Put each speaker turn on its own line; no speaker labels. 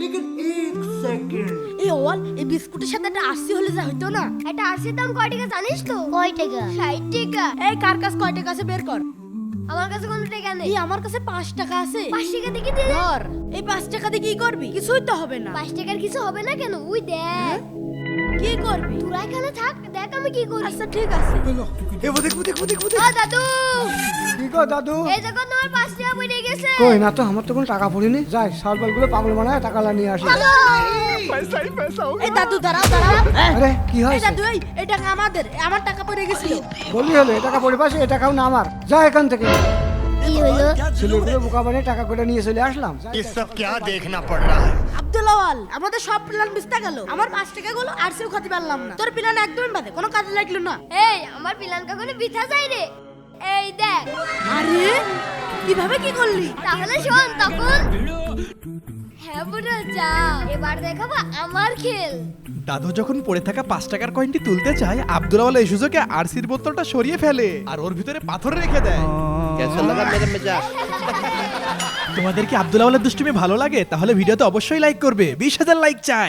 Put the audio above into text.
লেকিন এক সেকেন্ড
এই অল এই বিস্কুটের সাথে একটা হলে যা হইতো না।
একটা দাম কয় টাকা জানিস তো? কয় টাকা? ষাট টাকা।
এই কার কয় টাকা আছে বের কর।
আমার কাছে কোনো টাকা নেই।
আমার কাছে পাঁচ টাকা আছে।
পাঁচ টাকা
ধর এই পাঁচ টাকা দিয়ে কি করবি? কিছুই তো হবে না।
পাঁচ টাকার কিছু হবে না কেন? উই দেখ। হ্যাঁ?
কি করবি?
এখানে থাক দেখ আমি কি করি।
আচ্ছা ঠিক আছে।
দাদু।
কি দাদু?
এই দেখো তোমার পাঁচ টাকা বই গেছে
কই না তো আমার তো কোনো টাকা পড়েনি যাই সালবালগুলো পাগল বানায় টাকালা নিয়ে আসি
হ্যালো
এই দাদু দাঁড়াও দাঁড়াও
আরে কি
এই
হয়েছে
দাদু এই এই টাকা আমাদের আমার টাকা পড়ে গেছিল
বলি হলো এ টাকা পড়ে পাশে এ টাকাও না আমার যা এখান থেকে
কি হলো
ছেলেগুলো বোকা বানিয়ে টাকা করে নিয়ে চলে আসলাম
ये सब क्या देखना पड़ रहा है
আব্দুল আওয়াল আমাদের সব প্ল্যান বিস্তা গেল আমার পাঁচ টাকা গুলো আর সেও খাতে পারলাম না তোর প্ল্যান একদমই বাদে কোনো কাজে লাগলো না
এই আমার প্ল্যান কখনো বিথা যায় রে এই দেখ
আরে কীভাবে কি করলি?
তাহলে শোন তখন হ্যাঁ এবার দেখাবো আমার খেল।
দাদু যখন পড়ে থাকা পাঁচ টাকার কয়েনটি তুলতে চায় আব্দুলাওয়ালা এই সুযোগে আরসির বোতলটা সরিয়ে ফেলে আর ওর ভিতরে পাথর রেখে দেয়। তোমাদের কি আব্দুলাওয়ালার দুষ্টুমি ভালো লাগে? তাহলে ভিডিওতে অবশ্যই লাইক করবে। বিশ হাজার লাইক চায়